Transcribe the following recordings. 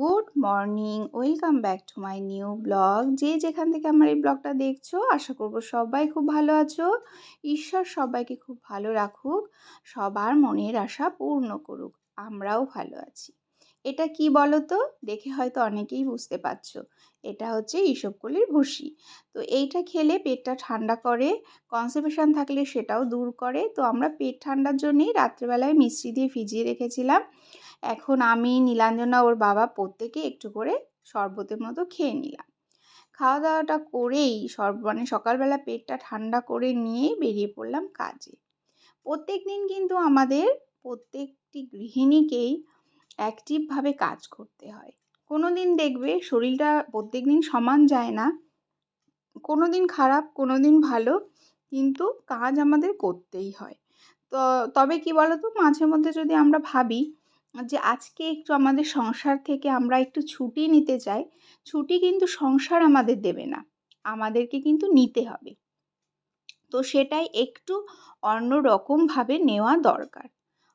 Good morning, welcome back to my new blog. যে যেখান থেকে আমার এই ব্লগটা দেখছ, আশা করব সবাই খুব ভালো আছো। ঈশ্বর সবাইকে খুব ভালো রাখুক, সবার মনের আশা পূর্ণ করুক, আমরাও ভালো আছি। এটা কি বলো তো দেখে হয়তো অনেকেই বুঝতে পারছ, এটা হচ্ছে ইসবকলির ভুসি। তো এইটা খেলে পেটটা ঠান্ডা করে কনসেপেশন থাকলে সেটাও দূর করে। তো আমরা পেট ঠান্ডার জন্যেই রাত্রেবেলায় মিষ্টি দিয়ে ভিজিয়ে রেখেছিলাম। এখন আমি নীলাঞ্জনা ওর বাবা প্রত্যেকে একটু করে শরবতের মতো খেয়ে নিলাম। খাওয়া দাওয়াটা করেই সর্ব মানে সকালবেলা পেটটা ঠান্ডা করে নিয়ে বেরিয়ে পড়লাম কাজে। প্রত্যেক দিন কিন্তু আমাদের প্রত্যেকটি গৃহিণীকেই অ্যাক্টিভভাবে কাজ করতে হয়। কোনো দিন দেখবে শরীরটা প্রত্যেক দিন সমান যায় না কোনো দিন খারাপ কোনো দিন ভালো, কিন্তু কাজ আমাদের করতেই হয়। তো, তবে কি বলো তো মাঝে মধ্যে যদি আমরা ভাবি যে আজকে একটু আমাদের সংসার থেকে আমরা একটু ছুটি নিতে চাই, ছুটি কিন্তু সংসার আমাদের দেবে না, আমাদেরকে কিন্তু নিতে হবে। তো সেটাই একটু অন্য রকমভাবে নেওয়া দরকার।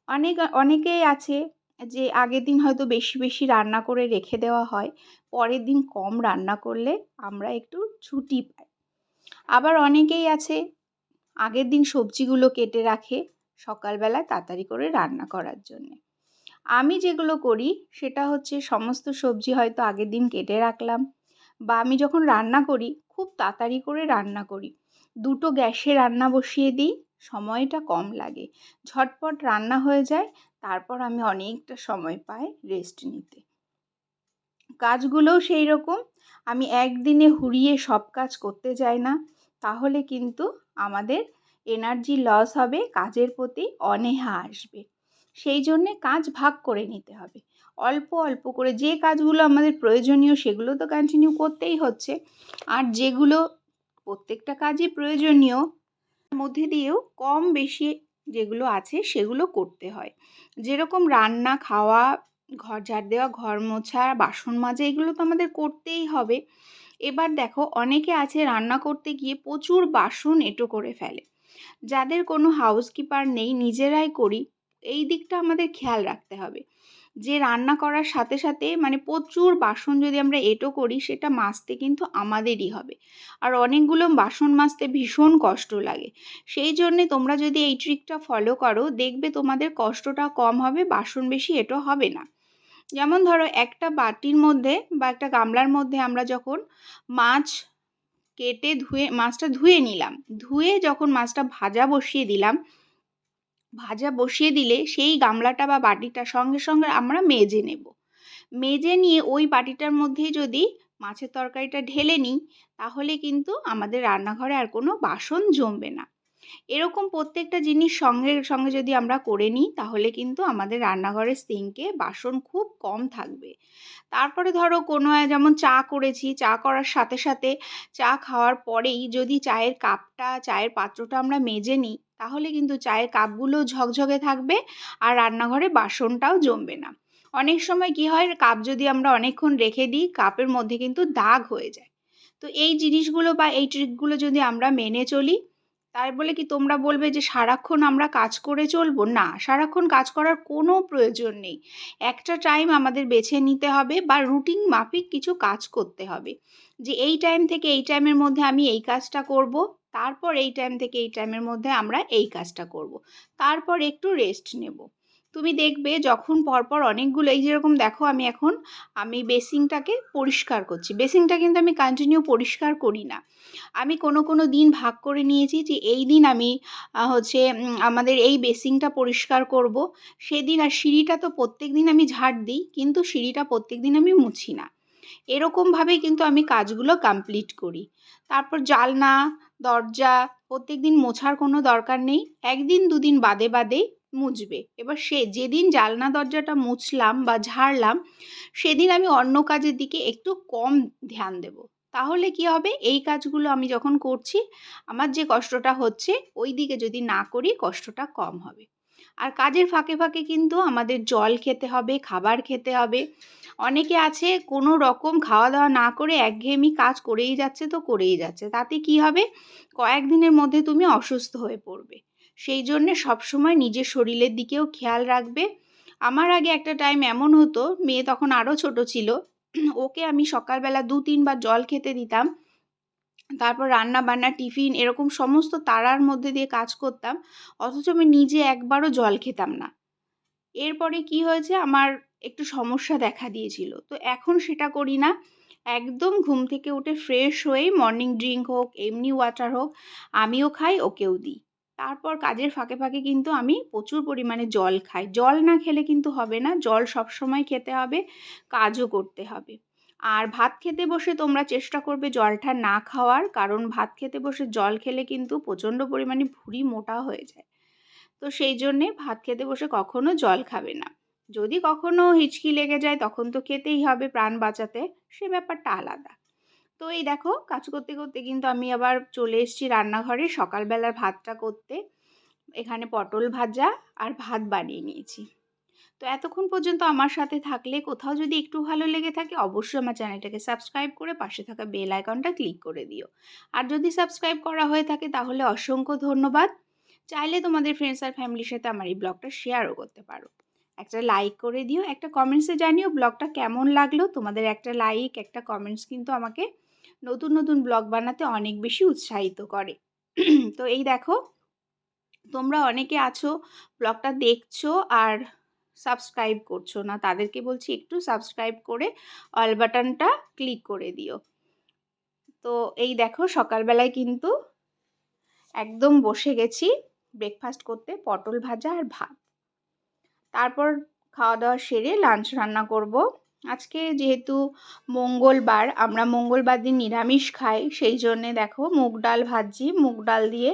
অনেক, অনেকেই আছে যে আগের দিন হয়তো বেশি বেশি রান্না করে রেখে দেওয়া হয়, পরের দিন কম রান্না করলে আমরা একটু ছুটি পাই। আবার অনেকেই আছে আগের দিন সবজিগুলো কেটে রাখে, সকালবেলা তাড়াতাড়ি করে রান্না করার জন্যে। আমি যেগুলো করি, সেটা হচ্ছে সমস্ত সবজি হয়তো আগের দিন কেটে রাখলাম বা আমি যখন রান্না করি, খুব তাড়াতাড়ি করে রান্না করি। দুটো গ্যাসে রান্না বসিয়ে দিই, সময়টা কম লাগে। ঝটপট রান্না হয়ে যায়, তারপর আমি অনেকটা সময় পাই রেস্ট নিতে। কাজগুলোও সেই রকম আমি একদিনে হুড়িয়ে সব কাজ করতে যাই না, তাহলে কিন্তু আমাদের এনার্জি লস হবে, কাজের প্রতি অনীহা আসবে। সেই জন্যে কাজ ভাগ করে নিতে হবে। অল্প অল্প করে যে কাজগুলো আমাদের প্রয়োজনীয় সেগুলো তো কন্টিনিউ করতেই হচ্ছে। আর যেগুলো প্রত্যেকটা কাজই প্রয়োজনীয় মধ্যে দিয়েও কম বেশি যেগুলো আছে সেগুলো করতে হয়। যেরকম রান্না, খাওয়া, ঘর, ঝাড় দেওয়া, ঘর মোছা, বাসন মাজা, এগুলো তো আমাদের করতেই হবে। এবার দেখো, অনেকে আছে রান্না করতে গিয়ে প্রচুর বাসন এঁটো করে ফেলে। যাদের কোনো হাউসকিপার নেই, নিজেরাই করি। এই দিকটা আমাদের খেয়াল রাখতে হবে। যে রান্না করার সাথে সাথে মানে প্রচুর বাসন যদি আমরা এটো করি, সেটা মাজতে কিন্তু আমাদেরই হবে। আর অনেকগুলো বাসন মাজতে ভীষণ কষ্ট লাগে। সেই জন্যে তোমরা যদি এই ট্রিকটা ফলো করো, দেখবে তোমাদের কষ্টটা কম হবে, বাসন বেশি এটো হবে না। যেমন ধরো, একটা বাটির মধ্যে বা একটা গামলার মধ্যে আমরা যখন মাছ কেটে ধুয়ে, মাছটা ধুয়ে নিলাম, ধুয়ে যখন মাছটা ভাজা বসিয়ে দিলাম ভাজা বসিয়ে দিলে সেই গামলাটা বা বাটিটা সঙ্গে সঙ্গে আমরা মেজে নেব। মেজে নিয়ে ওই বাটিটার মধ্যেই যদি মাছের তরকারিটা ঢেলে নিই, তাহলে কিন্তু আমাদের রান্নাঘরে আর কোনো বাসন জমবে না। এরকম প্রত্যেকটা জিনিস সঙ্গে সঙ্গে যদি আমরা করে নিই, তাহলে কিন্তু আমাদের রান্নাঘরের সিঙ্কে বাসন খুব কম থাকবে। তারপরে ধরো কোনো, যেমন চা করেছি, চা করার সাথে সাথে চা খাওয়ার পরেই যদি চায়ের কাপটা, চায়ের পাত্রটা আমরা মেজে নিই, তাহলে কিন্তু চায়ের কাপগুলো ঝকঝকে থাকবে আর রান্নাঘরে বাসনটাও জমবে না। অনেক সময় কি হয়, কাপ যদি আমরা অনেকক্ষণ রেখে দিই, কাপের মধ্যে কিন্তু দাগ হয়ে যায়। তো এই জিনিসগুলো বা এই ট্রিকগুলো যদি আমরা মেনে চলি তাই বলে কি তোমরা বলবে যে সারাক্ষণ আমরা কাজ করে চলবো? না, সারাক্ষণ কাজ করার কোনো প্রয়োজন নেই। একটা টাইম আমাদের বেছে নিতে হবে বা রুটিন মাফিক কিছু কাজ করতে হবে। যে এই টাইম থেকে এই টাইমের মধ্যে আমি এই কাজটা করব, তারপর এই টাইম থেকে এই টাইমের মধ্যে আমরা এই কাজটা করব। তারপর একটু রেস্ট নেব। তুমি দেখবে যখন পরপর অনেকগুলো, এই যেরকম দেখো আমি এখন, আমি বেসিংটাকে পরিষ্কার করছি। বেসিংটা কিন্তু আমি কন্টিনিউ পরিষ্কার করি না। আমি কোনো কোনো দিন ভাগ করে নিয়েছি যে এই দিন আমি হচ্ছে আমাদের এই বেসিংটা পরিষ্কার করব। সেদিন আর সিঁড়িটা তো প্রত্যেক দিন আমি ঝাড় দিই, কিন্তু সিঁড়িটা প্রত্যেক দিন আমি মুছি না। এরকমভাবেই কিন্তু আমি কাজগুলো কমপ্লিট করি। তারপর জালনা, দরজা প্রত্যেক দিন মোছার কোনো দরকার নেই। একদিন, দুদিন বাদে বাদে মুছবে। এবার সে যেদিন জালনা দরজাটা মুছলাম বা ঝাড়লাম, সেদিন আমি অন্য কাজের দিকে একটু কম ধ্যান দেব। তাহলে কি হবে? এই কাজগুলো আমি যখন করছি, আমার যে কষ্টটা হচ্ছে, ওই দিকে যদি না করি, কষ্টটা কম হবে। আর কাজের ফাঁকে ফাঁকে কিন্তু আমাদের জল খেতে হবে, খাবার খেতে হবে। অনেকে আছে, কোনো রকম খাওয়া দাওয়া না করে একঘেয়েমি কাজ করেই যাচ্ছে তো করেই যাচ্ছে। তাতে কি হবে? কয়েকদিনের মধ্যে তুমি অসুস্থ হয়ে পড়বে। সেই জন্যে সবসময় নিজের শরীরের দিকেও খেয়াল রাখবে। আমার আগে একটা টাইম এমন হতো, মেয়ে তখন আরও ছোট ছিল, ওকে আমি সকালবেলা দু তিনবার জল খেতে দিতাম, তারপর রান্না বান্না টিফিন এরকম সমস্ত তারার মধ্যে দিয়ে কাজ করতাম, অথচ আমি নিজে একবারও জল খেতাম না। এরপরে কি হয়েছে, আমার একটু সমস্যা দেখা দিয়েছিল। তো এখন সেটা করি না। একদম ঘুম থেকে উঠে ফ্রেশ হয়েই মর্নিং ড্রিঙ্ক হোক, এমনি ওয়াটার হোক, আমিও খাই, ওকেও দিই। তারপর কাজের ফাঁকে ফাঁকে কিন্তু আমি প্রচুর পরিমাণে জল খাই। জল না খেলে কিন্তু হবে না, জল সবসময় খেতে হবে, কাজও করতে হবে। আর ভাত খেতে বসে তোমরা চেষ্টা করবে জলটা না খাওয়ার, কারণ ভাত খেতে বসে জল খেলে কিন্তু প্রচণ্ড পরিমাণে ভুঁড়ি মোটা হয়ে যায়। তো সেই জন্যে ভাত খেতে বসে কখনো জল খাবে না। যদি কখনো হিচকি লেগে যায় তখন তো খেতেই হবে প্রাণ বাঁচাতে, সে ব্যাপারটা আলাদা। তো এই দেখো কাজ করতে করতে কিন্তু আমি আবার চলে এসেছি রান্নাঘরে সকালবেলার ভাতটা করতে। এখানে পটল ভাজা আর ভাত বানিয়ে নিয়েছি। তো এতক্ষণ পর্যন্ত আমার সাথে থাকলে কোথাও যদি একটু ভালো লেগে থাকে অবশ্যই আমার চ্যানেলটাকে সাবস্ক্রাইব করে পাশে থাকা বেল আইকনটা ক্লিক করে দিও। আর যদি সাবস্ক্রাইব করা হয়ে থাকে তাহলে অসংখ্য ধন্যবাদ। চাইলে তোমাদের ফ্রেন্ডস আর ফ্যামিলির সাথে আমার এই ব্লগটা শেয়ারও করতে পারো। একটা লাইক করে দিও, একটা কমেন্টসে জানিও ব্লগটা কেমন লাগল। তোমাদের একটা লাইক একটা কমেন্টস কিন্তু আমাকে নতুন নতুন ব্লগ বানাতে অনেক বেশি উৎসাহিত করে। তো এই দেখো, তোমরা অনেকে আছো, ব্লগটা দেখছ আর সাবস্ক্রাইব করছ না, তাদেরকে বলছি একটু সাবস্ক্রাইব করে অল বাটনটা ক্লিক করে দিও। তো এই দেখো, সকালবেলায় কিন্তু একদম বসে গেছি ব্রেকফাস্ট করতে, পটল ভাজা আর ভাত। তারপর খাওয়া দাওয়া সেরে লাঞ্চ রান্না করব। আজকে যেহেতু মঙ্গলবার, আমরা মঙ্গলবার দিন নিরামিষ খাই, সেই জন্যে দেখো মুগ ডাল ভাজি মুগ ডাল দিয়ে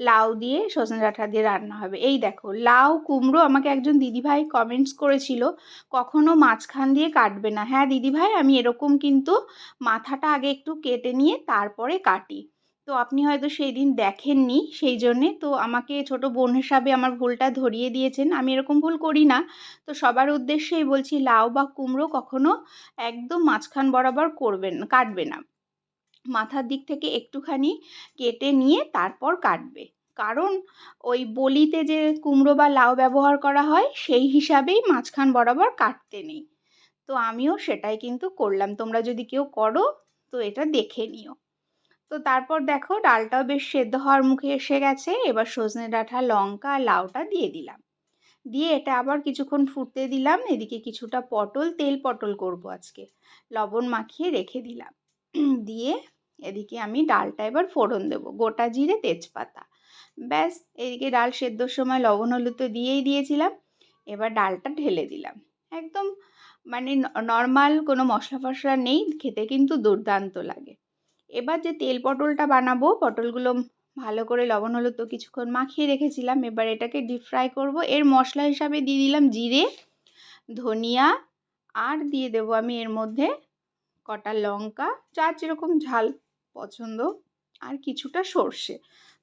লাউ দিয়ে সজনে ডাঁটা দিয়ে রান্না হবে। এই দেখো, লাউ, কুমড়ো আমাকে একজন দিদিভাই কমেন্টস করেছিল, কখনো মাঝখান দিয়ে কাটবে না। হ্যাঁ দিদিভাই, আমি এরকম কিন্তু মাথাটা আগে একটু কেটে নিয়ে তারপরে কাটি। তো আপনি হয়তো সেই দিন দেখেননি সেই জন্যে তো আমাকে ছোট বোন হিসাবে আমার ভুলটা ধরিয়ে দিয়েছেন। আমি এরকম ভুল করি না। তো সবার উদ্দেশ্যেই বলছি, লাউ বা কুমড়ো কখনো একদম মাঝখান বরাবর করবেন, কাটবে না। মাথার দিক থেকে একটুখানি কেটে নিয়ে তারপর কাটবে। কারণ ওই বলিতে যে কুমড়ো বা লাউ ব্যবহার করা হয়, সেই হিসাবেই মাঝখান বরাবর কাটতে নেই। তো আমিও সেটাই কিন্তু করলাম। তোমরা যদি কেউ করো, তো এটা দেখে নিও। তো তারপর দেখো ডালটাও বেশ সেদ্ধ হওয়ার মুখে এসে গেছে। এবার সজনে ডাঁটা, লঙ্কা লাউটা দিয়ে দিলাম। দিয়ে এটা আবার কিছুক্ষণ ফুটতে দিলাম। এদিকে কিছুটা পটল, তেল পটল করব আজকে। লবণ মাখিয়ে রেখে দিলাম। দিয়ে এদিকে আমি ডালটা এবার ফোড়ন দেবো। গোটা জিরে তেজপাতা। ব্যাস, এদিকে ডাল সেদ্ধর সময় লবণ হলুদ তো দিয়েই দিয়েছিলাম। এবার ডালটা ঢেলে দিলাম। একদম মানে নর্মাল কোনো মশলা ফসলা নেই। খেতে কিন্তু দুর্দান্ত লাগে। এবার যে তেল পটলটা বানাবো, পটলগুলো ভালো করে লবণ, হলুদ তো কিছুক্ষণ মাখিয়ে রেখেছিলাম, এবার এটাকে ডিপ ফ্রাই করব। এর মশলা হিসাবে দিয়ে দিলাম জিরে, ধনিয়া, আর দিয়ে দেবো আমি এর মধ্যে কটা লঙ্কা যার যেরকম ঝাল পছন্দ, আর কিছুটা সর্ষে।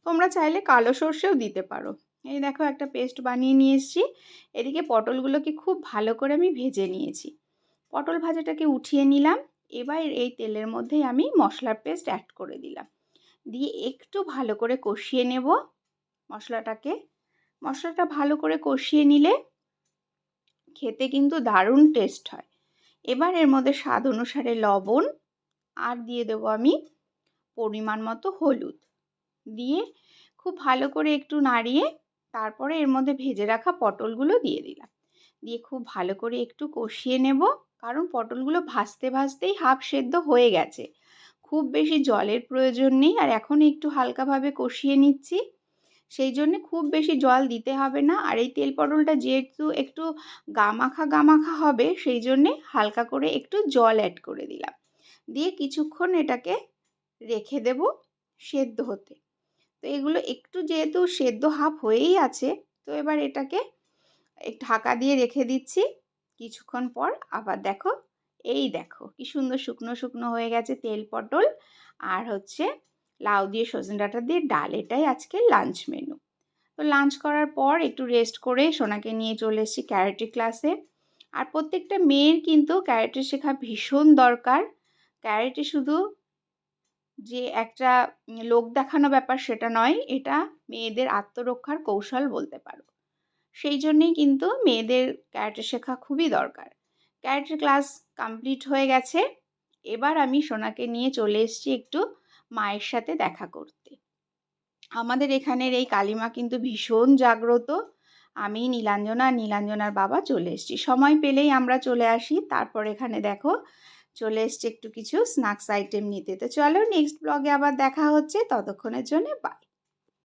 তোমরা চাইলে কালো সর্ষেও দিতে পারো। এই দেখো একটা পেস্ট বানিয়ে নিয়ে এসেছি। এদিকে পটলগুলোকে খুব ভালো করে আমি ভেজে নিয়েছি। পটল ভাজাটাকে উঠিয়ে নিলাম। এবার এই তেলের মধ্যেই আমি মশলার পেস্ট অ্যাড করে দিলাম। দিয়ে একটু ভালো করে কষিয়ে নেব মশলাটাকে। মশলাটা ভালো করে কষিয়ে নিলে খেতে কিন্তু দারুণ টেস্ট হয়। এবার এর মধ্যে স্বাদ অনুসারে লবণ আর দিয়ে দেবো আমি পরিমাণ মতো হলুদ। দিয়ে খুব ভালো করে একটু নাড়িয়ে তারপরে এর মধ্যে ভেজে রাখা পটলগুলো দিয়ে দিলাম। দিয়ে খুব ভালো করে একটু কষিয়ে নেব। কারণ পটলগুলো ভাজতে, ভাজতেই হাফ সেদ্ধ হয়ে গেছে। খুব বেশি জলের প্রয়োজন নেই আর এখন একটু হালকাভাবে কষিয়ে নিচ্ছি। সেই জন্যে খুব বেশি জল দিতে হবে না। আর এই তেল পটলটা যেহেতু একটু গামাখা গামাখা হবে, সেই জন্যে হালকা করে একটু জল অ্যাড করে দিলাম। দিয়ে কিছুক্ষণ এটাকে রেখে দেব সেদ্ধ হতে। তো এগুলো একটু যেহেতু সেদ্ধ হাফ হয়েই আছে, তো এবার এটাকে ঢাকা দিয়ে রেখে দিচ্ছি। কিছুক্ষণ পর আবার দেখো, এই দেখো কি সুন্দর শুকনো শুকনো হয়ে গেছে তেল পটল আর হচ্ছে লাউ দিয়ে সজনে ডাঁটা দিয়ে ডাল, এটাই আজকে লাঞ্চ মেনু তো লাঞ্চ করার পর একটু রেস্ট করে সোনাকে নিয়ে চলে এসেছি ক্যারেটে ক্লাসে আর প্রত্যেকটা মেয়ের কিন্তু ক্যারেটে শেখা ভীষণ দরকার। ক্যারেটে শুধু যে একটা লোক দেখানো ব্যাপার সেটা নয়, এটা মেয়েদের আত্মরক্ষার কৌশল বলতে পারো। সেই জন্যেই কিন্তু মেয়েদের ক্যারাটে শেখা খুবই দরকার। ক্যারেটের ক্লাস কমপ্লিট হয়ে গেছে। এবার আমি সোনাকে নিয়ে চলে এসেছি একটু মায়ের সাথে দেখা করতে। আমাদের এখানের এই কালিমা কিন্তু ভীষণ জাগ্রত। আমি নীলাঞ্জনা, নীলাঞ্জনার বাবা চলে এসেছি। সময় পেলেই আমরা চলে আসি। তারপর এখানে দেখো চলে এসছে একটু কিছু স্ন্যাক্স আইটেম নিতে। তো চলো নেক্সট ব্লগে আবার দেখা হচ্ছে। ততক্ষণের জন্য বাই